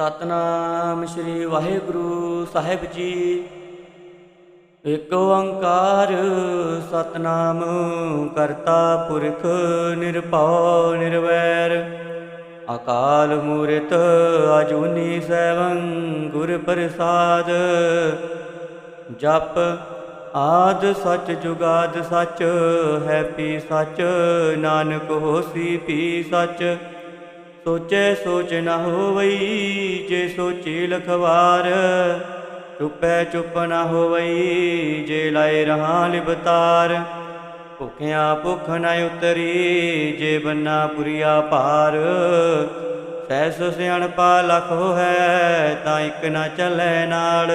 ਸਤਨਾਮ ਸ੍ਰੀ ਵਾਹਿਗੁਰੂ ਸਾਹਿਬ ਜੀ। ਇਕ ਓੰਕਾਰ ਸਤਨਾਮ ਕਰਤਾ ਪੁਰਖ ਨਿਰਭਉ ਨਿਰਵੈਰ। ਅਕਾਲ ਮੂਰਤ ਅਜੂਨੀ ਸੈਵੰ ਗੁਰ ਪ੍ਰਸਾਦ। ਜਪ ਆਦ ਸਚ ਜੁਗਾਦ ਸਚ ਹੈ ਪੀ ਸਚ, ਨਾਨਕ ਹੋਸੀ ਪੀ ਸਚ। ਸੋਚੈ ਸੋਚ ਨਾ ਹੋਵਈ, ਜੇ ਸੋਚੀ ਲਖਵਾਰ। ਚੁੱਪੈ ਚੁੱਪ ਨਾ ਹੋਵਈ, ਜੇ ਲਾਏ ਰਹਾ ਲਿਬਤਾਰ। ਭੁਖਿਆ ਭੁਖ ਨ ਉਤਰੀ, ਜੇ ਬੰਨਾ ਪੁਰੀਆ ਭਾਰ। ਸੈਸ ਸਿਆਣਪਾ ਲਖੋ ਹੈ ਤਾਂ ਇੱਕ ਨਾ ਚੱਲੈ ਨਾਲ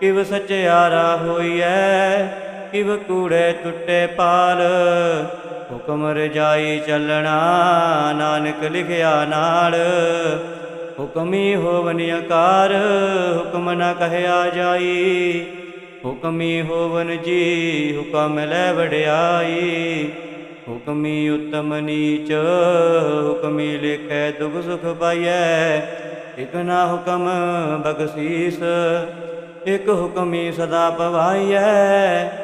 ਕਿਵ ਸਚਿਆਰਾ ਹੋਈਐ, ਕਿਵ ਕੂੜੇ ਟੁੱਟੇ ਪਾਲ ਹੁਕਮ ਰਜਾਈ ਚੱਲਣਾ, ਨਾਨਕ ਲਿਖਿਆ ਨਾਲ। ਹੁਕਮੀ ਹੋਵਨ ਆਕਾਰ ਹੁਕਮ ਨਾ ਕਹਿਆ ਜਾਈ। ਹੁਕਮੀ ਹੋਵਨ ਜੀ, ਹੁਕਮ ਲੈ ਵਡਿਆਈ। ਹੁਕਮੀ ਉਤਮ ਨੀਚ, ਹੁਕਮੀ ਲਿਖੈ ਦੁਖ ਸੁਖ ਪਾਈਐ। ਇਕ ਨਾ ਹੁਕਮ ਬਖਸ਼ੀਸ, ਇਕ ਹੁਕਮੀ ਸਦਾ ਪਵਾਈਐ।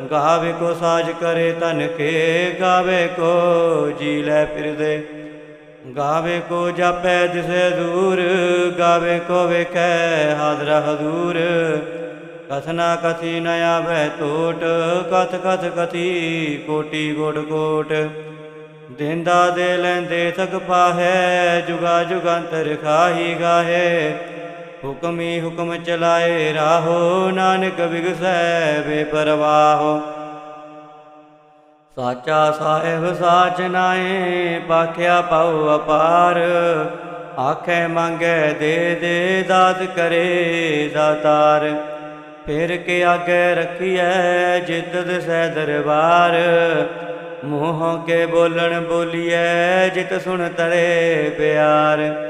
ਗਾਵੇ ਕੋ ਸਾਜ ਕਰੇ ਤਨ ਕੇ, ਗਾਵੇ ਕੋ ਜੀ ਲੈ ਫਿਰਦੇ। ਗਾਵੇ ਕੋ ਜਾਪੈ ਦਿਸੇ ਦੂਰ, ਗਾਵੇ ਕੋ ਵੇਖੈ ਹਾਜ਼ਰ ਹਜ਼ੂਰ। ਕਥਨਾ ਕਥੀ ਨ ਆਵੈ ਟੋਟ, ਕਥ ਕਥ ਕਥੀ ਕੋਟੀ ਗੋੜ ਕੋਟ ਦੇਂਦਾ ਦੇ ਲੈਂਦੇ ਥਕ ਪਾਹੈ, ਜੁਗਾ ਜੁਗੰਤਰ ਖਾਹੀ ਗਾਹੇ। ਹੁਕਮੀ ਹੁਕਮ ਚਲਾਏ ਰਾਹੋ, ਨਾਨਕ ਵਿਗਸੈ ਬੇਪਰਵਾਹੋ। ਸਾਚਾ ਸਾਹਿਬ ਸਾਚ ਨਾਏ ਪਾਖਿਆ ਪਾਉ ਅਪਾਰ। ਆਖੇ ਮੰਗੇ ਦੇ ਦੇ, ਦਾਤ ਕਰੇ ਦਾਤਾਰ। ਫਿਰ ਕੇ ਆਗੇ ਰਖੀਐ, ਜਿਤ ਦਿਸੈ ਦਰਬਾਰ। ਮੂੰਹੋਂ ਕੇ ਬੋਲਣ ਬੋਲੀਐ, ਜਿਤ ਸੁਣ ਤਰੇ ਪਿਆਰ।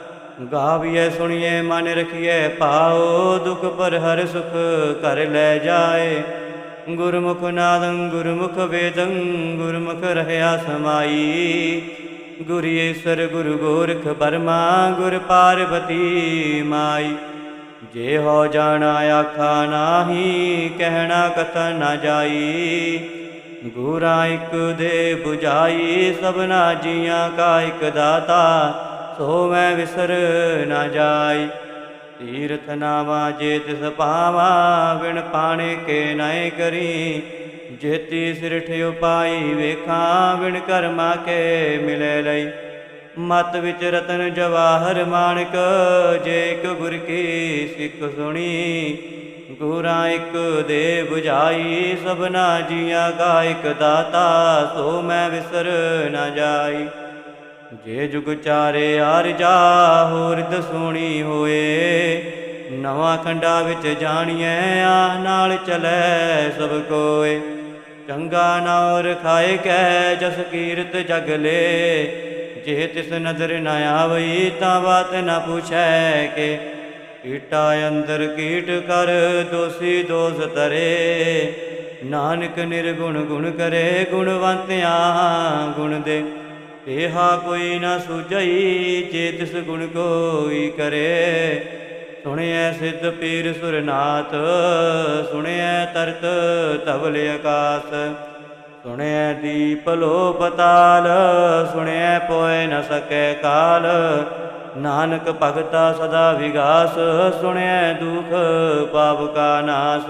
ਗਾਵੀਐ ਸੁਣੀਏ ਮਨ ਰਖੀਐ, ਪਾਓ ਦੁਖ ਪਰ ਹਰ ਸੁਖ ਕਰ ਲੈ ਜਾਏ। ਗੁਰਮੁਖ ਨਾਦੰ, ਗੁਰਮੁਖ ਵੇਦੰ, ਗੁਰਮੁਖ ਰਹਿਆ ਸਮਾਈ। ਗੁਰੀਏਸਰ ਗੁਰੂ ਗੋਰਖ ਬਰਮਾ ਗੁਰ ਪਾਰਵਤੀ ਮਾਈ। ਜੇ ਹੋ ਜਾਣਾ ਆਖਾ ਨਾਹੀ, ਕਹਿਣਾ ਕਥਨ ਨਾ ਜਾਈ। ਗੁਰਾ ਇਕ ਦੇ 부ਝਾਈ ਸਭਨਾ ਜੀਆਂ ਕਾ ਇਕ ਦਾਤਾ। ਸੋ ਮੈਂ ਵਿਸਰ ਨਾ ਜਾਈ। ਤੀਰਥ ਨਾਵਾ ਜੇ ਤਿਸ ਪਾਵਾ ਬਿਨ ਪਾਣੇ ਕੇ ਨਾਏ ਕਰੀ। ਜੇਤੀ ਸਿਰਠ ਉਪਾਈ ਵੇਖਾਂ, ਬਿਨ ਕਰਮਾ ਕੇ ਮਿਲੇ ਲਈ। ਮਤ ਵਿੱਚ ਰਤਨ ਜਵਾਹਰ ਮਾਨਕ ਜੇ ਇਕ ਗੁਰ ਕੀ ਸਿੱਖ ਸੁਣੀ। ਗੁਰਾਂ ਇਕ ਦੇ 부ਝਾਈ ਸਭਨਾ ਜੀਆਂ ਗਾਇਕ ਦਾਤਾ, ਸੋ ਮੈਂ ਵਿਸਰ ਨਾ ਜਾਈ। ਜੇ ਜੁਗ ਚਾਰੇ ਆਰਜਾ ਹੋਰ ਦਸੂਣੀ ਹੋਏ। ਨਵਾਂ ਖੰਡਾ ਵਿੱਚ ਜਾਣੀਐ ਆ ਨਾਲ ਚਲੈ ਸਭ ਕੋਏ। ਚੰਗਾ ਨਾਉ ਰਖਾਏ ਕੈ, ਜਸ ਕੀਰਤ ਜਗ ਲੇ। ਜੇ ਤਿਸ ਨਦਰ ਨਾ ਆਵਈ, ਤਾਂ ਬਾਤ ਨਾ ਪੁਛੈ ਕੇ। ਕੀਟਾ ਅੰਦਰ ਕੀਟ ਕਰ, ਦੋਸੀ ਦੋਸ ਤਰੇ। ਨਾਨਕ ਨਿਰਗੁਣ ਗੁਣ ਕਰੇ ਗੁਣਵੰਤਿਆ ਗੁਣ ਦੇ। ਇਹਾ ਕੋਈ ਨਾ ਸੁਝਈ, ਜੇ ਤਿਸ ਗੁਣ ਕੋਈ ਕਰੇ। ਸੁਣਿਐ ਸਿੱਧ ਪੀਰ ਸੁਰਨਾਥ, ਸੁਣਿਐ ਤਰਤ ਧਵਲ ਆਕਾਸ। ਸੁਣਿਐ ਦੀਪ ਲੋ ਪਤਾਲ ਸੁਣਿਐ ਪੋਇ ਨ ਸਕੈ ਕਾਲ। ਨਾਨਕ ਭਗਤਾ ਸਦਾ ਵਿਗਾਸ, ਸੁਣਿਐ ਦੁਖ ਪਾਪ ਕਾ ਨਾਸ।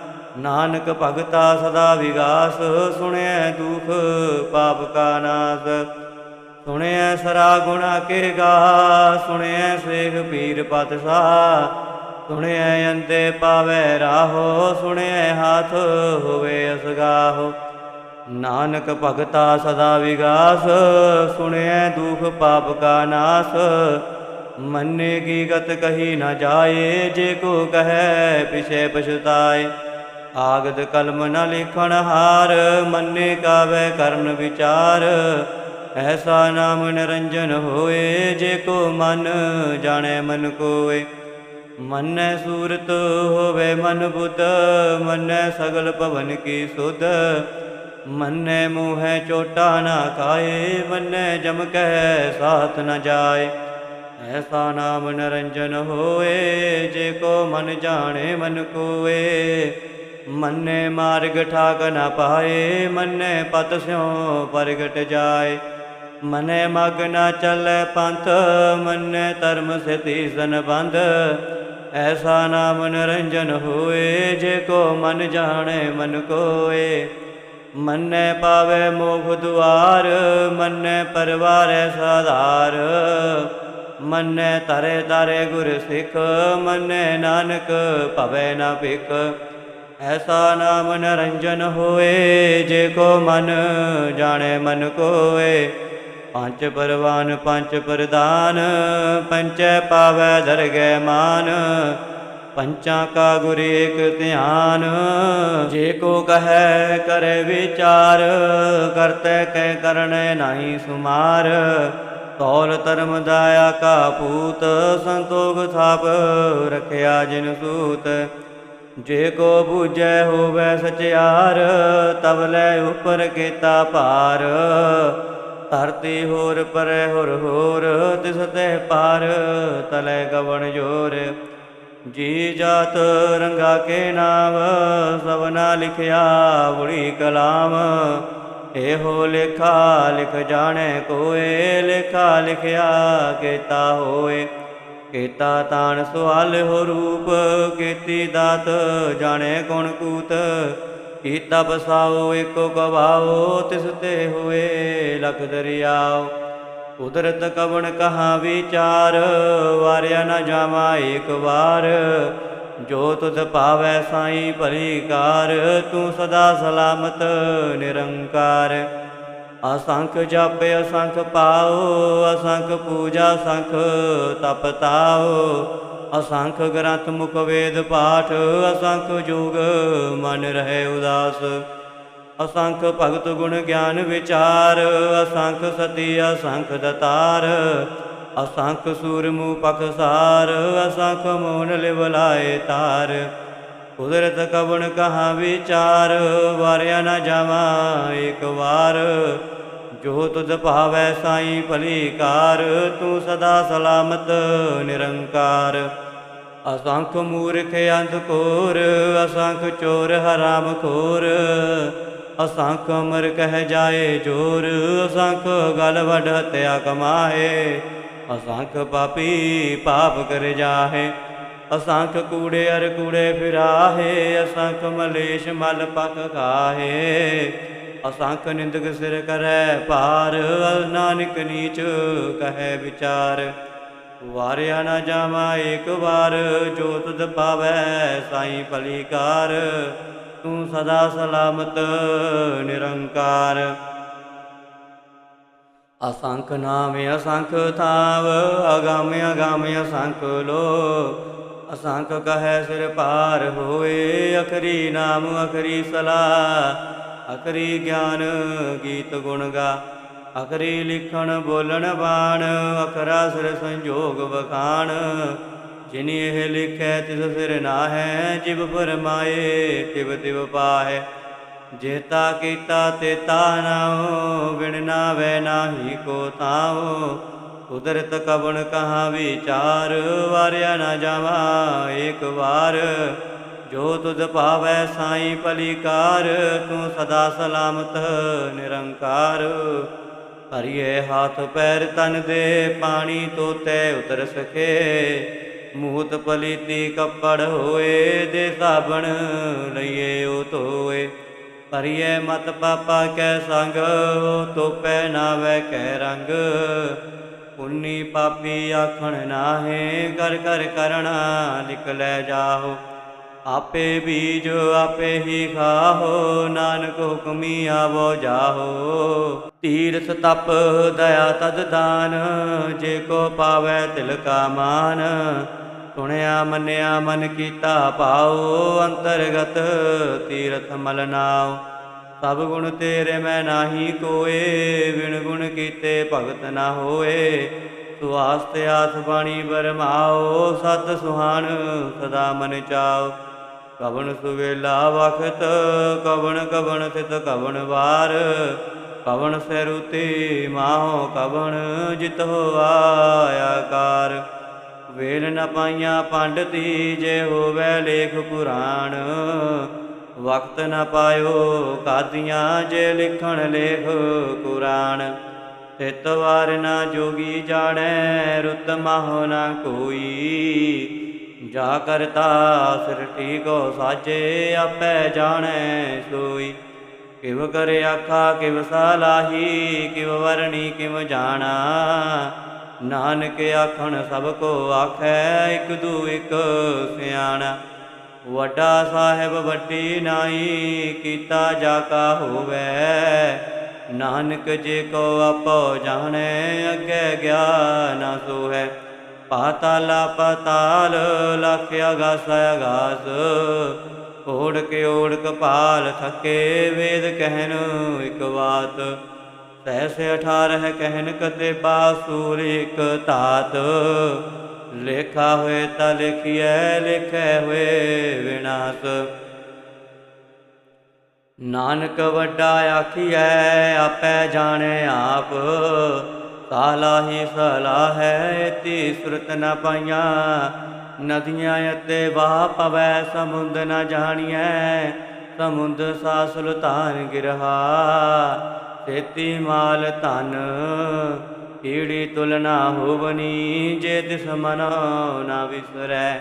ਨਾਨਕ ਭਗਤਾ ਸਦਾ ਵਿਗਾਸ ਸੁਣਿਆ ਦੁਖ ਪਾਪ ਕਾ ਨਾਸ। ਸੁਣਿਆ ਸਰਾ ਗੁਣਾ ਕੇ ਗਾ ਸੁਣਿਆ ਸੇਖ ਪੀਰ ਪਤਸਾਹ ਸੁਣਿਆ ਅੰਤੇ ਪਾਵੈ ਰਾਹੋ ਸੁਣਿਆ ਹਾਥ ਹੋਵੇ ਅਸਗਾਹੋ। ਨਾਨਕ ਭਗਤਾ ਸਦਾ ਵਿਗਾਸ ਸੁਣਿਆ ਦੁਖ ਪਾਪ ਕਾ ਨਾਸ। ਮੰਨੇ ਕੀ ਗਤ ਕਹੀ ਨਾ ਜਾਏ, ਜੇ ਕੋ ਕਹੈ ਪਿਛੇ ਪਛਤਾਏ। ਆਗਦ ਕਲਮ ਨ ਲਿਖਣ ਹਾਰ, ਮੰਨੇ ਕਾਵੇ ਕਰਨ ਵਿਚਾਰ। ਐਸਾ ਨਾਮ ਨਿਰੰਜਨ ਹੋਏ, ਜੇ ਕੋ ਮਨ ਜਾਣੈ ਮਨ ਕੋਏ। ਮੰਨੈ ਸੂਰਤ ਹੋਵੇ ਮਨ ਬੁੱਧ ਮਨੈ ਸਗਲ ਭਵਨ ਕੀ ਸੁਧ ਮੰਨੈ ਮੂਹੈ ਚੋਟਾ ਨਾ ਖਾਏ, ਮਨੈ ਜਮ ਕਹਿ ਸਾਥ ਨ ਜਾਏ। ਐਸਾ ਨਾਮ ਨਿਰੰਜਨ ਹੋਏ, ਜੇ ਕੋ ਮਨ ਜਾਣੇ ਮਨ ਕੋਏ। ਮੰਨੇ ਮਾਰਗ ਠਾਕ ਨਾ ਪਾਏ, ਮੰਨੇ ਪਤ ਸਿਉ ਪ੍ਰਗਟ ਜਾਏ। ਮਨੇ ਮਗ ਨਾ ਚੱਲੇ ਪੰਥ, ਮੰਨੇ ਧਰਮ ਸਤੀ ਸਨ ਬੰਧ ਐਸਾ ਨਾਮ ਨਿਰੰਜਨ ਹੋਏ, ਜੇ ਕੋ ਮਨ ਜਾਣੇ ਮਨ ਕੋਏ। ਮੰਨੇ ਪਾਵੇ ਮੋਖ ਦੁਆਰ, ਮੰਨੇ ਪਰਵਾਰੈ ਸਾਧਾਰ। ਮੰਨੇ ਤਰੇ ਤਰੇ ਗੁਰ ਸਿੱਖ, ਮੰਨੇ ਨਾਨਕ ਭਵੇ ਨਾ ਭਿਖ। ਐਸਾ ਨਾਮ ਨਿਰੰਜਨ ਹੋਏ, ਜੇ ਕੋ ਮਨ ਜਾਣੇ ਮਨ ਕੋਏ। ਪੰਜ ਪਰਵਾਨ, ਪੰਜ ਪ੍ਰਦਾਨ ਪੰਚੈ ਪਾਵੈ ਦਰਗਹਿ ਮਾਨ। ਪੰਚਾਂ ਕਾ ਗੁਰ ਏਕ ਧਿਆਨ, ਜੇ ਕੋ ਕਹੈ ਕਰੇ ਵਿਚਾਰ, ਕਰਤੇ ਕਹਿ ਕਰਨੇ ਨਹੀਂ ਸੁਮਾਰ। ਤੌਲ ਧਰਮ ਦਾਇਆ ਕਾ ਪੂਤ ਸੰਤੋਖ ਥਾਪ, ਰਖਿਆ ਜਿਨ ਸੂਤ। ਜੇ ਕੋ ਬੂਝੈ ਹੋਵੇ ਸਚਿਆਰ ਤਬ ਲੈ ਉਪਰ ਕੀਤਾ ਭਾਰ। ਧਰਤੀ ਹੋਰ ਪਰੈ ਹੋਰ ਹੋਰ, ਤਿਸ ਤੇ ਪਾਰ, ਤਲੇ ਗਵਣ ਜੋਰ। ਜੀ ਜਾਤ ਰੰਗਾ ਕੇ ਨਾਮ ਸਭਨਾ ਲਿਖਿਆ ਬੁੜੀ ਕਲਾਮ। ਇਹੋ ਲੇਖਾ ਲਿਖ ਜਾਣੈ ਕੋਏ, ਲੇਖਾ ਲਿਖਿਆ ਕੀਤਾ ਹੋਏ। ਕੀਤਾ ਤਾਣ ਸੁਆਲ ਹੋ ਰੂਪ, ਕੀਤੀ ਦਾਤ ਜਾਣੇ ਗੁਣ ਕੂਤ। ਕੀਤਾ ਬਸਾਓ ਏਕੋ ਗਵਾਓ, ਤਿਸ ਤੇ ਹੋਏ ਲਖ ਦਰਿਆਓ। ਕੁਦਰਤ ਕਵਣ ਕਹਾ ਵਿਚਾਰ, ਵਾਰਿਆ ਨਾ ਜਾਵਾ ਏਕ ਵਾਰ। ਜੋ ਤੁਧ ਪਾਵੈ ਸਾਈ ਭਲੀ ਕਾਰ, ਤੂੰ ਸਦਾ ਸਲਾਮਤ ਨਿਰੰਕਾਰ। ਅਸੰਖ ਜਪ, ਅਸੰਖ ਪਾਓ, ਅਸੰਖ ਪੂਜਾ ਸੰਖ ਤਪ ਤਾਓ। ਅਸੰਖ ਗ੍ਰੰਥ ਮੁਖ ਵੇਦ ਪਾਠ, ਅਸੰਖ ਜੋਗ ਮਨ ਰਹੇ ਉਦਾਸ। ਅਸੰਖ ਭਗਤ ਗੁਣ ਗਿਆਨ ਵਿਚਾਰ, ਅਸੰਖ ਸਤੀ, ਅਸੰਖ ਦਤਾਰ। ਅਸੰਖ ਸੂਰਮੂ ਪਖਸਾਰ ਅਸੰਖ ਮੋਨ ਲਿਵ ਤਾਰ। ਕੁਦਰਤ ਕਵਣ ਕਹਾ ਵਿਚਾਰ, ਵਾਰਿਆ ਨਾ ਜਾਵਾ ਇੱਕ ਵਾਰ। ਜੋ ਤੁਧ ਭਾਵੈ ਸਾਈ ਭਲੀ ਕਾਰ ਤੂੰ ਸਦਾ ਸਲਾਮਤ, ਨਿਰੰਕਾਰ। ਅਸੰਖ ਮੂਰਖ ਅੰਧ ਕੋਰ ਅਸੰਖ ਚੋਰ ਹਰਾਮ ਖੋਰ। ਅਸੰਖ ਅਮਰ ਕਹਿ ਜਾਏ ਜੋਰ, ਅਸੰਖ ਗਲ ਵਡ ਹਤਿਆ ਕਮਾਏ। ਅਸੰਖ ਪਾਪੀ ਪਾਪ ਕਰ ਜਾਹੇ। ਅਸੰਖ ਕੂੜੇ ਅਰ ਕੂੜੇ ਫਿਰਾਹੇ, ਅਸੰਖ ਮਲੇਸ਼ ਮਲ ਪਕ ਖਾਹੇ ਅਸੰਖ ਨਿੰਦਕ ਸਿਰ ਕਰੈ ਭਾਰ ਨਾਨਕ ਨੀਚ ਕਹੈ ਵਿਚਾਰ। ਵਾਰਿਆ ਨਾ ਜਾਵਾ ਏਕ ਵਾਰ, ਜੋ ਤੁਧ ਪਾਵੈ ਸਾਈ ਭਲੀ ਕਾਰ ਤੂੰ ਸਦਾ ਸਲਾਮਤ, ਨਿਰੰਕਾਰ। ਅਸੰਖ ਨਾਮ ਅਸੰਖ ਥਾਵ, ਅਗੰਮ ਅਗੰਮ ਅਸੰਖ ਲੋ। ਅਸੰਖ ਕਹੈ ਸਿਰ ਪਾਰ ਹੋਏ, ਅਖਰੀ ਨਾਮ, ਅਖਰੀ ਸਲਾਹ। ਅਖਰੀ ਗਿਆਨ ਗੀਤ ਗੁਣ ਗਾ, ਅਖਰੀ ਲਿਖਣ ਬੋਲਣ ਬਾਣ, ਅਖਰਾ ਸਿਰ ਸੰਜੋਗ ਵਖਾਣ। ਜਿਨੀ ਇਹ ਲਿਖੈ ਤਿਸ ਸਿਰ ਨਾਹੈ, ਜਿਵ ਫਰਮਾਏ ਤਿਵ ਤਿਵ ਪਾਹੈ। ਜੇਤਾ ਕੀਤਾ ਤੇਤਾ ਨਾਉ ਵਿਣ ਨਾਵੇ ਨਾਹੀ ਕੋ ਤਾਉ ਕੁਦਰਤ ਕਵਣ ਕਹਾ ਵਿਚਾਰ, ਵਾਰਿਆ ਨਾ ਜਾਵਾ ਏਕ ਵਾਰ। ਜੋ ਤੁਧ ਭਾਵੈ ਸਾਈ ਭਲੀਕਾਰ ਤੂੰ ਸਦਾ ਸਲਾਮਤ ਨਿਰੰਕਾਰ। ਹਰੀਏ ਹੱਥ ਪੈਰ ਤਨ ਦੇ, ਪਾਣੀ ਤੋਤੇ ਉਤਰ ਸਕੇ ਮੂਤ ਪਲੀਤੀ ਕੱਪੜ ਹੋਏ, ਦੇ ਸਾਬਣ ਲਈਏ ਉਹ ਧੋਏ। ਹਰੀਏ ਮਤ ਪਾਪਾ ਕੈ ਸੰਗ, ਉਹ ਤੋਪੈ ਨਾਵੇ ਕੈ ਰੰਗ। ਪੁੰਨੀ ਪਾਪੀ ਆਖਣ ਨਾਹੇ ਕਰ ਕਰ ਕਰਣਾ ਨਿਕਲੈ ਜਾਹੋ। ਆਪੇ ਬੀਜ ਆਪੇ ਹੀ ਖਾਹੋ, ਨਾਨਕ ਹੁਕਮੀ ਆਵੋ ਜਾਹੋ। ਤੀਰਥ ਤਪ ਦਇਆ ਤਦ ਦਾਨ, ਜੇ ਕੋ ਪਾਵੈ ਤਿਲ ਕਾ ਮਾਨ। ਸੁਣਿਆ ਮੰਨਿਆ ਮਨ ਕੀਤਾ ਭਾਉ, ਅੰਤਰਗਤ ਤੀਰਥ ਮਲਨਾਓ ਸਭ ਗੁਣ ਤੇਰੇ ਮੈਂ ਨਾਹੀ ਕੋਏ ਵਿਣ ਗੁਣ ਕੀਤੇ ਭਗਤ ਨਾ ਹੋਏ। ਸੁਆਸਤ ਆਸ ਬਾਣੀ ਬਰਮਾਓ, ਸਤ ਸੁਹਾਣ ਸਦਾ ਮਨ ਚਾਓ। ਕਵਣ ਸੁਵੇਲਾ ਵਖਤ, ਕਵਣ ਕਵਣ ਸਿਤ ਕਵਣ ਵਾਰ। ਕਵਣ ਸਰੂਤੀ ਮਾਹੋ ਕਵਣ ਜਿਤ ਹੋਆ ਕਾਰ ਵੇਲ ਨ ਪਾਈਆਂ ਪੰਡਤੀ, ਜੇ ਹੋਵੇ ਲੇਖ ਪੁਰਾਣ। ਵਕਤ ਨ ਪਾਇਓ ਕਾਦੀਆਂ ਜੇ ਲਿਖਣ ਲੇਖ ਕੁਰਾਨ। ਤਿਤ ਵਾਰ ਨਾ ਜੋਗੀ ਜਾਣੈ ਰੁੱਤ ਮਹੁ ਨਾ ਕੋਈ। ਜਾ ਕਰਤਾ ਸਿਰ ਠੀਕੋ ਸਾਜੇ ਆਪੇ ਜਾਣੈ ਸੋਈ। ਕਿਵ ਕਰੇ ਆਖਾ ਕਿਵ ਸਾਲਾਹੀ ਕਿਵ ਵਰਣੀ ਕਿਵ ਜਾਣਾ। ਨਾਨਕ ਆਖਣ ਸਭ ਕੋ ਆਖੈ, ਇਕ ਦੂ ਇਕ ਸਿਆਣਾ। ਵੱਡਾ ਸਾਹਿਬ ਵੱਡੀ ਨਾਈ, ਕੀਤਾ ਜਾ ਕਾ ਹੋਵੇ। ਨਾਨਕ ਜੇ ਕੋ ਆਪੋ ਜਾਣੇ, ਅੱਗੇ ਗਿਆਨ ਸੋ ਹੈ ਪਾਤਾਲਾ ਪਤਾਲ, ਲਖ ਅਗਾਸ ਅਗਾਸ। ਓੜਕ ਓੜਕ ਪਾਲ ਥਕੇ, ਵੇਦ ਕਹਿਨ ਇਕ ਬਾਤ। ਸਹਿਸ 18 ਕਹਿਨ ਕਤੇ ਬਾਸੂਰ ਇਕ ਤਾਤ। ਲੇਖਾ ਹੋਏ ਤਾਂ ਲਿਖਿਐ, ਲਿਖੈ ਹੋਏ ਵਿਨਾਸ਼। ਨਾਨਕ ਵੱਡਾ ਆਖੀਐ, ਆਪੈ ਜਾਣੇ ਆਪ। ਸਾਲਾਹੀ ਸਲਾਹੈ ਤੀ ਸੁਰਤ ਨ ਪਾਈਆਂ। ਨਦੀਆਂ ਅਤੇ ਵਾਹ ਪਵੈ, ਸਮੁੰਦ ਨ ਜਾਣੀਐ। ਸਮੁੰਦ ਸਾ ਸੁਲਤਾਨ ਗਿਰਹਾ। ਤੇਤੀ ਮਾਲ ਧਨ ਈੜੀ ਤੁਲਨਾ ਹੋਵਨੀ ਜੇ ਤਿਸ ਮਨੋ ਨਾ ਵਿਸਰੈ?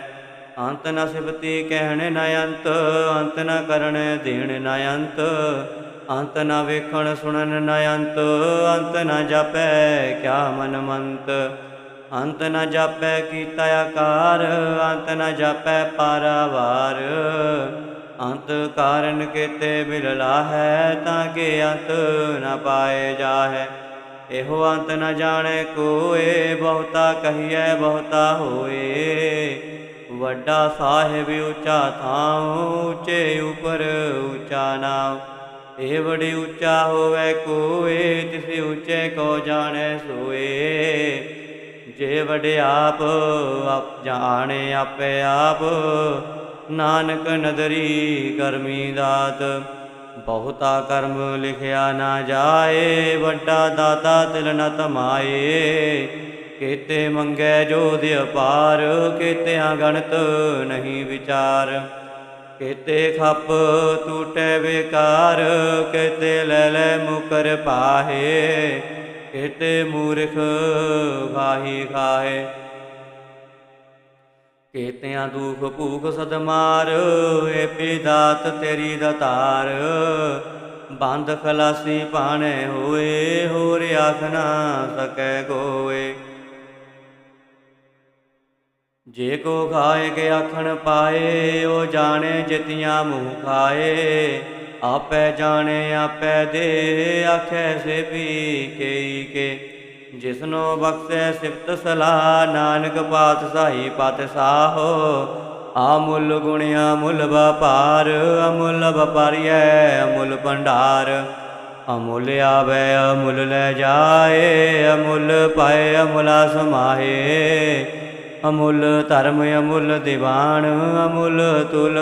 ਅੰਤ ਨ ਸਿਫਤੀ ਕਹਿਣ ਨ ਅੰਤ ਅੰਤ ਨ ਕਰਨ ਦੇਣ ਨ ਅੰਤ। ਅੰਤ ਨ ਵੇਖਣ ਸੁਣਨ ਨ ਅੰਤ ਅੰਤ ਨ ਜਾਪੈ ਕਿਆ ਮਨ ਮੰਤ। ਅੰਤ ਨ ਜਾਪੈ ਕੀਤਾ ਆਕਾਰ, ਅੰਤ ਨ ਜਾਪੈ ਪਾਰਾਵਾਰ। ਅੰਤ ਕਾਰਨ ਕੀਤੇ ਬਿਰਲਾ ਹੈ ਤਾਂ ਕਿ ਅੰਤ ਨ ਪਾਏ ਜਾਹੈ। ਇਹੋ ਅੰਤ ਨ ਜਾਣੈ ਕੋਏ, ਬਹੁਤਾ ਕਹੀਐ, ਬਹੁਤਾ ਹੋਏ। ਵੱਡਾ ਸਾਹਿਬ ਉੱਚਾ ਥਾਂ ਉੱਚੇ ਉਪਰ ਉੱਚਾ ਨਾਮ ਇਹ ਬੜੀ ਉੱਚਾ ਹੋਵੇ ਕੋਏ, ਤਿਸ ਉੱਚੇ ਕੋ ਜਾਣੈ ਸੋਏ। ਜੇ ਵਡਿਆਪ ਆਪ ਜਾਣੇ ਆਪੇ ਆਪ, ਨਾਨਕ ਨਦਰੀ ਕਰਮੀ ਦਾਤ। ਬਹੁਤਾ ਕਰਮ ਲਿਖਿਆ ਨਾ ਜਾਏ, ਵੱਡਾ ਦਾਤਾ ਤਿਲ ਨ ਤਮਾਏ। ਕੀਤੇ ਮੰਗੈ ਜੋਧ ਅਪਾਰ, ਕੀਤਿਆਂ ਗਣਤ ਨਹੀਂ ਵਿਚਾਰ। ਕੀਤੇ ਖੱਪ ਟੂਟੇ ਵਿਕਾਰ ਕੀਤੇ ਲੈ ਲੈ ਮੁਕਰ ਪਾਹੇ। ਕੀਤੇ ਮੂਰਖ ਖਾਹੀ। ਖਾਏ ਕੇਤਿਆਂ ਦੁਖ ਭੂਖ ਸਦਮਾਰ ਏ ਪੀਦਾਤ ਤੇਰੀ ਦਤਾਰ ਬੰਦ ਖਲਾਸੀ ਪਾਣੇ ਹੋਏ, ਹੋਰ ਆਖ ਨਾ ਸਕੈ ਕੋਏ ਜੇ ਕੋ ਖਾਏ ਕੇ ਆਖਣ ਪਾਏ, ਉਹ ਜਾਣੇ ਜਿਤਿਆਂ ਮੂੰਹ ਖਾਏ। ਆਪੇ ਜਾਣੇ, ਆਪੇ ਦੇ, ਆਖੇ ਸੇ ਵੀ ਕਈ ਕੇ। ਜਿਸਨੋ ਬਖਸ਼ੇ ਸਿਫਤ ਸਲਾਹ, ਨਾਨਕ ਪਾਤਸ਼ਾਹੀ ਪਾਤਸ਼ਾਹੋ ਆਮੁੱਲ ਗੁਣਿਆ ਅਮੁੱਲ ਵਪਾਰ, ਅਮੁੱਲ ਵਪਾਰੀਐ ਅਮੁੱਲ ਭੰਡਾਰ। ਅਮੁੱਲ ਆਵੇ, ਅਮੁੱਲ ਲੈ ਜਾਏ, ਅਮੁੱਲ ਪਾਏ, ਅਮੁਲਾ ਸਮਾਏ ਅਮੁੱਲ ਧਰਮ, ਅਮੁੱਲ ਦੀਵਾਨ, ਅਮੁੱਲ ਤੁਲ,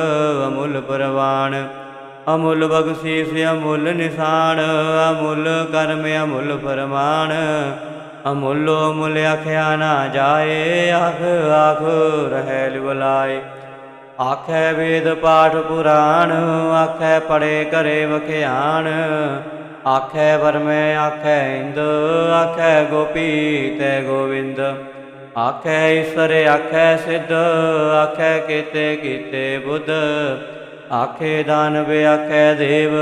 ਅਮੁੱਲ ਪਰਵਾਨ। ਅਮੁੱਲ ਬਖਸ਼ੀਸ, ਅਮੁੱਲ ਨਿਸ਼ਾਨ, ਅਮੁੱਲ ਕਰਮ, ਅਮੁੱਲ ਫਰਮਾਨ। ਅਮੁੱਲੋ ਮੁੱਲ ਆਖਿਆ ਨਾ ਜਾਏ ਆਖ ਆਖ ਰਹਿ ਲਿਵਲਾਏ। ਆਖੈ ਵੇਦ ਪਾਠ ਪੁਰਾਣ, ਆਖੈ ਪੜੇ ਕਰੇ ਵਖਿਆਣ। ਆਖੈ ਵਰਮੈ, ਆਖੈ ਇੰਦ, ਆਖੈ ਗੋਪੀ ਤੇ ਗੋਵਿੰਦ। ਆਖੈ ਈਸ਼ਰ, ਆਖੈ ਸਿੱਧ, ਆਖੈ ਕੀਤੇ ਕੀਤੇ ਬੁੱਧ। ਆਖੇ ਦਾਨਵ, ਆਖੈ ਦੇਵ,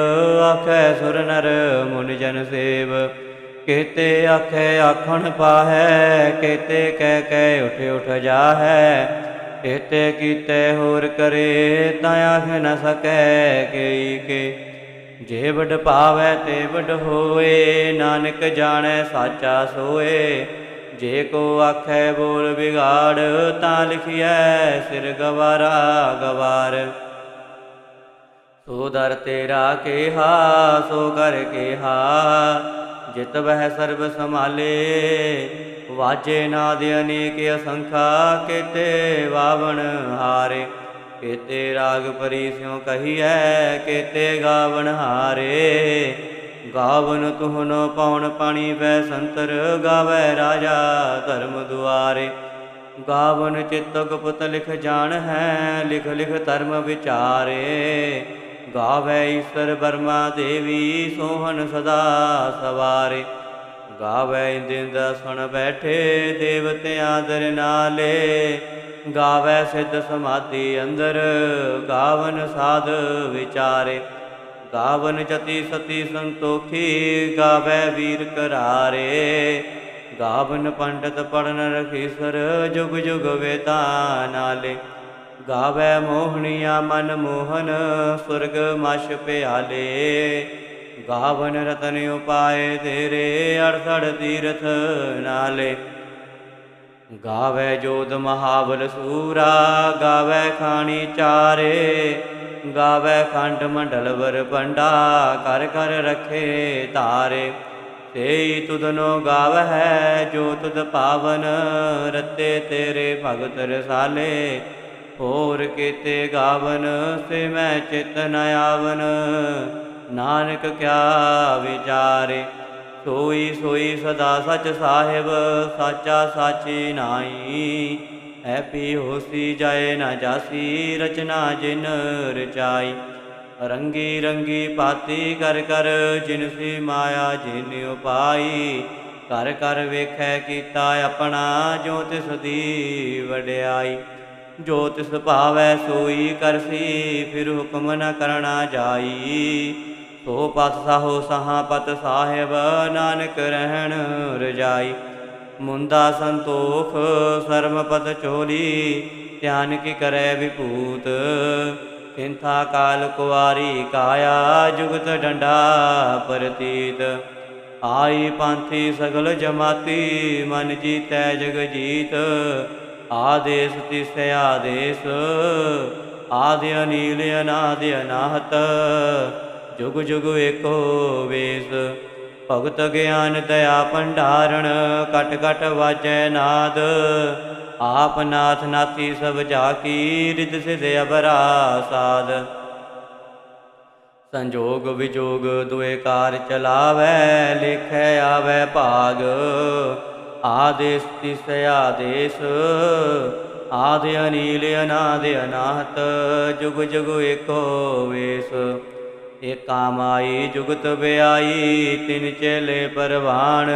ਆਖੈ ਸੁਰ ਨਰ ਮੁਨ ਜਨ ਸੇਵ। ਕੀਤੇ ਆਖੈ ਆਖਣ ਪਾਹੈ, ਕੀਤੇ ਕਹਿ ਕਹਿ ਉਠ ਉਠ ਜਾਹੈ। ਕੀਤੇ ਕੀਤੇ ਹੋਰ ਕਰੇ ਤਾਂ ਆਖ ਨ ਸਕੈ, ਕਈ ਕੇ ਜੇ ਵਡ ਭਾਵੈ ਤੇ ਵਡ ਹੋਏ, ਨਾਨਕ ਜਾਣੈ ਸਾਚਾ ਸੋਏ। ਜੇ ਕੋ ਆਖੈ ਬੋਲ ਵਿਗਾੜ ਤਾਂ ਲਿਖਿਐ, ਸਿਰ ਗਵਾਰਾ ਗਵਾਰ। ਸੋ ਦਰ ਤੇਰਾ ਕੇਹਾ, ਸੋ ਕਰ ਕੇਹਾ। ਜਿਤ ਬਹਿ ਸਰਬ ਸਮਾਲੇ ਵਾਜੇ ਨਾਦ ਅਨੇਕ ਅਸੰਖਾ ਕੀਤੇ ਵਾਵਣ ਹਾਰੇ। ਕੀਤੇ ਰਾਗ ਪਰੀ ਸਿਉ ਕਹੀਐ, ਕੀਤੇ ਗਾਵਣ ਹਾਰੇ। ਗਾਵਨ ਤੁਹਨੋ ਪਉਣ ਪਾਣੀ ਵੈ ਸੰਤਰ, ਗਾਵੇ ਰਾਜਾ ਧਰਮ ਦੁਆਰੇ। ਗਾਵਨ ਚਿਤ ਗੁਪਤ ਲਿਖ ਜਾਣ ਹੈ ਲਿਖ ਲਿਖ ਧਰਮ ਵਿਚਾਰੇ। ਗਾਵੇ ਈਸ਼ਰ ਬਰਮਾ ਦੇਵੀ, ਸੋਹਣ ਸਦਾ ਸਵਾਰੇ। ਗਾਵੇ ਇੰਦਿੰਦ ਸੁਣ ਬੈਠੇ ਦੇਵਤਿਆਂ ਦਰ ਨਾਲੇ। ਗਾਵੇ ਸਿੱਧ ਸਮਾਧੀ ਅੰਦਰ, ਗਾਵਨ ਸਾਧ ਵਿਚਾਰੇ। ਗਾਵਨ ਜਤੀ ਸਤੀ ਸੰਤੋਖੀ, ਗਾਵੇ ਵੀਰ ਕਰਾਰੇ। ਗਾਵਨ ਪੰਡਤ ਪੜਨ ਰਖੀਸਰ, ਜੁਗ ਜੁਗ ਵੇਤਾ ਨਾਲੇ। ਗਾਵੇ ਮੋਹਣੀਆ ਮਨ ਮੋਹਨ, ਸੁਰਗ ਮਛ ਪਿਆਲੇ। ਗਾਵਨ ਰਤਨ ਉਪਾਏ ਤੇਰੇ, ਅੜਸੜ ਤੀਰਥ ਨਾਲੇ। ਗਾਵੇ ਜੋਦ ਮਹਾਬਲ ਸੂਰਾ, ਗਾਵੇ ਖਾਣੀ ਚਾਰੇ। ਗਾਵੇ ਖੰਡ ਮੰਡਲ ਵਰ ਪੰਡਾ ਕਰ ਕਰ ਰਖੇ ਧਾਰੇ ਤੇਈ ਤੁਧਨੋ ਗਾਵਹਿ, ਜੋ ਤੁਧ ਪਾਵਨ, ਰਤੇ ਤੇਰੇ ਭਗਤ ਰਸਾਲੇ। ਹੋਰ ਕੀਤੇ ਗਾਵਨ, ਸੇ ਮੈਂ ਚਿਤ ਨ ਆਵਨ। ਨਾਨਕ ਕਿਆ ਵਿਚਾਰੇ, ਸੋਈ ਸੋਈ ਸਦਾ ਸਚ ਸਾਹਿਬ, ਸਾਚਾ ਸਾਚੀ ਨਾਈ ਐਪੀ ਹੋਸੀ ਜਾਏ ਨਾ ਜਾਸੀ, ਰਚਨਾ ਜਿਨ ਰਚਾਈ। ਰੰਗੀ ਰੰਗੀ ਪਾਤੀ ਕਰ ਕਰ ਜਿਨਸੀ ਮਾਇਆ ਜਿਨ ਉਪਾਈ। ਕਰ ਕਰ ਵੇਖੈ ਕੀਤਾ ਆਪਣਾ, ਜੋ ਤਿਸ ਦੀ ਵਡਿਆਈ। ਜੋ ਤਿਸ ਭਾਵੈ ਸੋਈ ਕਰਸੀ, ਫਿਰ ਹੁਕਮ ਨ ਕਰਣਾ ਜਾਈ। ਸੋ ਪਤ ਸਾਹੋ ਸਹਾ ਪਤ ਸਾਹਿਬ, ਨਾਨਕ ਰਹਿਣ ਰਜਾਈ। ਮੁੰਦਾ ਸੰਤੋਖ, ਸਰਮ ਪਦ ਚੋਲੀ, ਧਿਆਨ ਕੀ ਕਰੈ ਵਿਭੂਤ। ਕਿੰਥਾ ਕਾਲ ਕੁਵਾਰੀ ਕਾਇਆ, ਜੁਗਤ ਡੰਡਾ ਪ੍ਰਤੀਤ। ਆਈ ਪੰਥੀ ਸਗਲ ਜਮਾਤੀ, ਮਨ ਜੀਤੈ ਜਗ ਜੀਤ ਆਦੇਸ ਤਿਸ ਆਦੇਸ, ਆਦਿ ਅਨੀਲ ਅਨਾਦ ਅਨਾਹਤ, ਜੁਗ ਜੁਗ ਏਕੋ ਵੇਸ। ਭਗਤ ਗਿਆਨ ਦਇਆ ਭੰਡਾਰਣ, ਕਟ ਕਟ ਵਾਜੈ ਨਾਦ। ਆਪ ਨਾਥ ਨਾਥੀ ਸਭ ਜਾ ਕੀ ਰਿਦ ਸਿਧ ਅਬਰਾ ਸਾਧ ਸੰਜੋਗ ਵਿਜੋਗ ਦੁਏ ਕਾਰ ਚਲਾਵੈ, ਲਿਖੈ ਆਵੈ ਭਾਗ। ਆਦੇਸ ਤਿਸ ਆਦੇਸ, ਆਦਿ ਅਨੀਲ ਅਨਾਦ ਅਨਾਹਤ, ਜੁਗ ਜੁਗ ਏਕੋ ਵੇਸ। ਏਕਾ ਮਾਈ ਜੁਗਤ ਵਿਆਈ ਤਿਨ ਚੇਲੇ ਪਰਵਾਣ,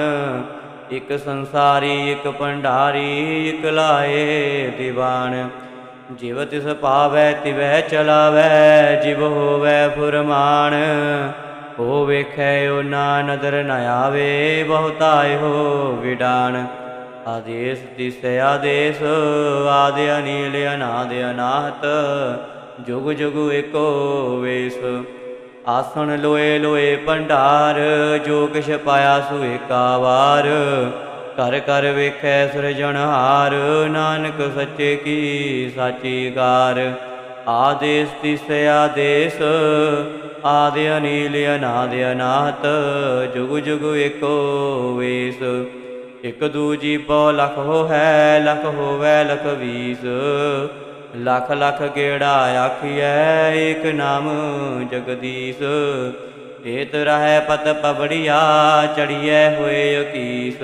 ਇਕ ਸੰਸਾਰੀ, ਇਕ ਭੰਡਾਰੀ, ਇਕ ਲਾਏ ਦੀਵਾਨ। ਜਿਵ ਤਿਸ ਪਾਵੈ ਤਿਵੈ ਚਲਾਵੈ, ਜਿਵ ਹੋਵੈ ਫੁਰਮਾਨ ਹੋ ਵੇਖੈ ਓ ਨਾ ਨਦਰ ਨ ਆਵੇ ਬਹੁਤਾਇ ਹੋ ਵਿਡਾਨ ਆਦੇਸ ਤਿਸ ਆਦੇਸ, ਆਦਿ ਅਨੀਲ ਅਨਾਦ ਅਨਾਹਤ, ਜੁਗ ਜੁਗ ਏਕੋ ਵੇਸ। ਆਸਣ ਲੋਏ ਲੋਏ ਭੰਡਾਰ, ਜੋ ਕਿਛ ਪਾਇਆ ਸੋ ਏਕਾ ਵਾਰ। ਕਰ ਕਰ ਵੇਖੈ ਸਿਰਜਣਹਾਰ ਨਾਨਕ ਸੱਚੇ ਕੀ ਸਾਚੀ ਕਾਰ ਆਦੇਸ ਤਿਸ ਆਦੇਸ ਆਦਿ ਅਨੀਲ ਅਨਾਦ ਅਨਾਹਤ ਜੁਗ ਜੁਗ ਏਕੋ ਵੇਸ। ਇਕ ਦੂਜੀ ਜੀਬੋ ਲਖ ਹੋ ਹੈ ਲਖ ਹੋਵੈ, ਲਖ ਵੀਸ। ਲਖ ਲਖ ਗੇੜਾ ਆਖੀਐ, ਏਕ ਨਾਮ ਜਗਦੀਸ਼। ਏਤ ਰਹਿ ਪਤ ਪਵੜੀਆ, ਚੜੀਐ ਹੋਏ ਅਕੀਸ।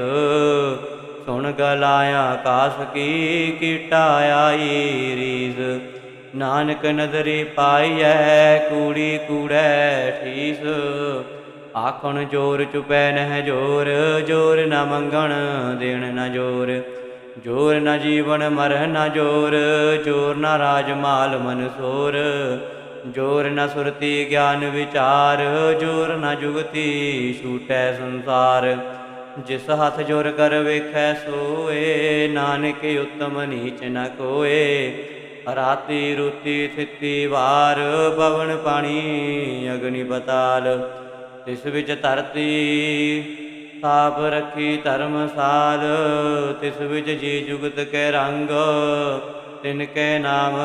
ਸੁਣ ਗਲਾਇਆ ਆਕਾਸ ਕੀ, ਕੀਟਾ ਆਈ ਰੀਸ। ਨਾਨਕ ਨਦਰੀ ਪਾਈਐ, ਕੂੜੀ ਕੂੜੈ ਠੀਸ। ਆਖਣ ਜੋਰ ਚੁਪੈ ਨਹਿ ਜੋਰ ਜੋਰ ਨਾ ਮੰਗਣ ਦੇਣ ਨਾ ਜੋਰ। ਜੋਰ ਨਾ ਜੀਵਨ ਮਰਹ ਨਾ ਜੋਰ ਜੋਰ ਨਾ ਰਾਜ ਮਾਲ ਮਨ ਸੋਰ। ਜੋਰ ਨਾ ਸੁਰਤੀ ਗਿਆਨ ਵਿਚਾਰ, ਜੋਰ ਨਾ ਜੁਗਤੀ ਛੂਟੈ ਸੰਸਾਰ। ਜਿਸ ਹੱਥ ਜੋਰ ਕਰ ਵੇਖੈ ਸੋਏ, ਨਾਨਕ ਉਤਮ ਨੀਚ ਨ ਕੋਏ। ਰਾਤੀ ਰੁਤੀ ਥਿਤੀ ਵਾਰ ਪਵਨ ਪਾਣੀ, ਅਗਨੀ ਪਤਾਲ। ਤਿਸ ਵਿੱਚ ਧਰਤੀ ਤਾਪ ਰੱਖੀ ਧਰਮਸਾਲ ਤਿਸ ਵਿੱਚ ਜੀ ਜੁਗਤ ਕੈ ਰੰਗ, ਤਿਨ ਕੇ ਨਾਮ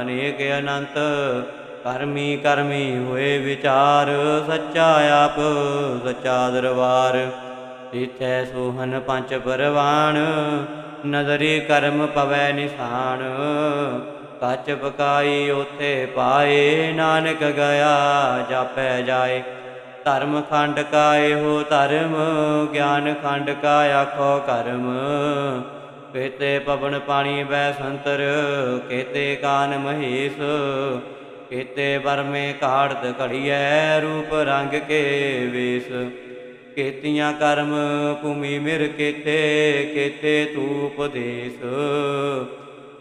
ਅਨੇਕ ਅਨੰਤ। ਕਰਮੀ ਕਰਮੀ ਹੋਏ ਵਿਚਾਰ, ਸੱਚਾ ਆਪ, ਸੱਚਾ ਦਰਬਾਰ। ਤਿਥੈ ਸੋਹਨ ਪੰਜ ਪਰਵਾਣ ਨਜ਼ਰੀ ਕਰਮ ਪਵੈ ਨਿਸ਼ਾਨ। ਕੱਚ ਪਕਾਈ ਉਥੇ ਪਾਏ, ਨਾਨਕ ਗਿਆ ਜਾਪੈ ਜਾਏ। ਧਰਮ ਖੰਡ ਕਾ ਇਹੋ ਧਰਮ, ਗਿਆਨ ਖੰਡ ਕਾ ਆਖੋ ਕਰਮ। ਕੇਤੇ ਪਵਨ ਪਾਣੀ ਬੈ ਸੰਤਰ, ਕੇਤੇ ਕਾਨ ਮਹੇਸ਼। ਕੇਤੇ ਵਰਮੇ ਕਾੜਤ ਘੜੀਐ, ਰੂਪ ਰੰਗ ਕੇ ਵੇਸ। ਕੇਤੀਆਂ ਕਰਮ, ਭੂਮੀ ਮਿਰ ਕੇਤੇ ਕੇਤੇ ਤੂਪ ਦੇਸ।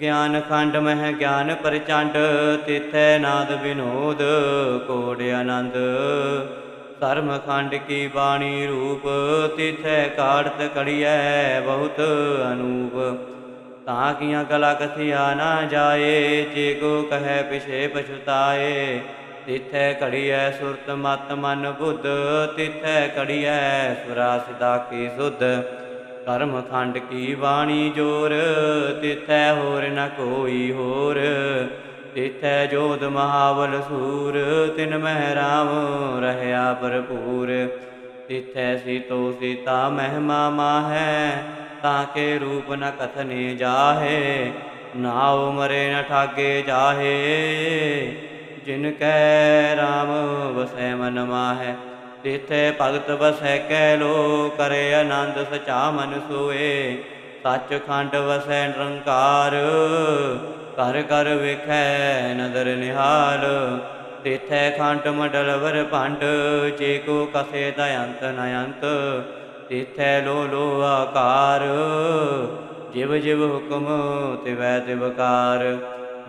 ਗਿਆਨ ਖੰਡ ਮਹਿ ਗਿਆਨ ਪ੍ਰਚੰਡ, ਤਿਥੈ ਨਾਦ ਵਿਨੋਦ ਕੋੜ ਆਨੰਦ। ਧਰਮ ਖੰਡ ਕੀ ਬਾਣੀ ਰੂਪ, ਤਿਥੈ ਕਾੜਤ ਕੜੀਐ ਬਹੁਤ ਅਨੂਪ। ਤਾਂ ਕੀਆਂ ਗਲਾ ਕਥਿਆ ਨਾ ਜਾਏ, ਜੇ ਕੋ ਕਹੈ ਪਿਛੇ ਪਛਤਾਏ। ਤਿਥੈ ਘੜੀਐ ਸੁਰਤ ਮਤ ਮਨ ਬੁੱਧ, ਤਿਥੈ ਘੜੀਐ ਸੁਰਾ ਸਿਦਾ ਕੀ ਸੁਧ। ਕਰਮ ਖੰਡ ਕੀ ਬਾਣੀ ਜੋਰ, ਤਿਥੈ ਹੋਰ ਨ ਕੋਈ ਹੋਰ। ਤਿਥੈ ਜੋਧ ਮਹਾਵਲ ਸੂਰ, ਤਿਨ ਮਹਿ ਰਾਮ ਰਹਿਆ ਭਰਪੂਰ। ਤਿਥੈ ਸੀਤੋ ਸੀਤਾ ਮਹਿਮਾ ਮਾਹੈ, ਤਾਂ ਕੇ ਰੂਪ ਨ ਕਥਨੇ ਜਾਹੇ। ਨਾਉ ਮਰੇ ਨ ਠਾਗੇ ਜਾਹੇ, ਜਿਨ ਕੈ ਰਾਮ ਵਸੈ ਮਨ ਮਾਹੈ। ਤਿਥੈ ਭਗਤ ਵਸੈ ਕੈ ਲੋ ਕਰੇ ਆਨੰਦ ਸਚਾ ਮਨ ਸੋਏ। ਸੱਚ ਖੰਡ ਵਸੈ ਨਿਰੰਕਾਰ ਕਰ ਕਰ ਵੇਖੈ ਨਦਰ ਨਿਹਾਲ। ਤਿਥੈ ਖੰਡ ਮੰਡਲ ਵਰ ਭੰਡ, ਜੇ ਕੋ ਕਸੇ ਦਇੰਤ ਨਯੰਤ ਤਿਥੈ ਲੋ ਲੋ ਆਕਾਰ, ਜਿਵ ਜਿਵ ਹੁਕਮ ਤਿਵੈ ਤਿਵਕਾਰ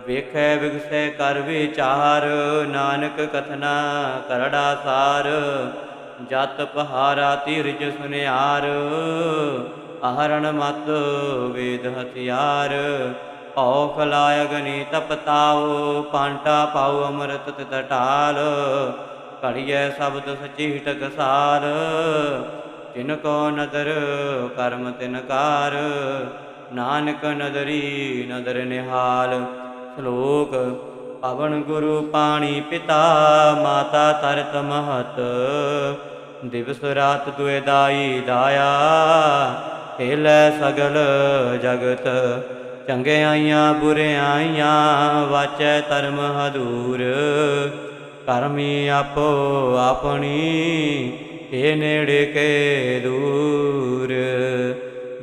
ਵੇਖੈ ਵਿਗਸੈ ਕਰ ਵਿਚਾਰ, ਨਾਨਕ ਕਥਨਾ ਕਰੜਾ ਸਾਰ। ਜਤ ਪਹਾਰਾ ਧੀਰਜ ਸੁਨਿਆਰ ਆਹਰਣ ਮਤ ਵੇਦ ਹਥਿਆਰ। ਔਖ ਲਾਇ ਅਗਨੀ ਤਪਤਾਉ ਪਾਂਟਾ ਪਾਉ ਅੰਮ੍ਰਿਤ ਤਿਤ ਢਾਲ। ਘੜੀਐ ਸ਼ਬਦ ਸਚੀ ਟਕਸਾਰ ਜਿਨ ਕੋ ਨਦਰ, ਕਰਮ ਤਿਨ ਕਾਰ। ਨਾਨਕ ਨਦਰੀ ਨਦਰ ਨਿਹਾਲ। ਸ਼ਲੋਕ ਪਵਨ ਗੁਰੂ ਪਾਣੀ ਪਿਤਾ, ਮਾਤਾ ਤਰਤ ਮਹਤ। ਦਿਵਸ ਰਾਤ ਦੁਇ ਦਾਈ ਦਾਇਆ ਖੇਲੇ ਸਗਲ ਜਗਤ। ਚੰਗਿਆਈਆਂ ਬੁਰਿਆਈਆਂ ਵਾਚੈ ਧਰਮ ਹਦੂਰ। ਕਰਮੀ ਆਪੋ ਆਪਣੀ ਏ ਨੇੜੇ ਕੇ ਦੂਰ।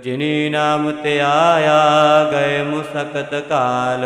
ਜਿਨੀ ਨਾਮ ਤੇ ਆਇਆ, ਗਏ ਮੁਸਕਤ ਕਾਲ।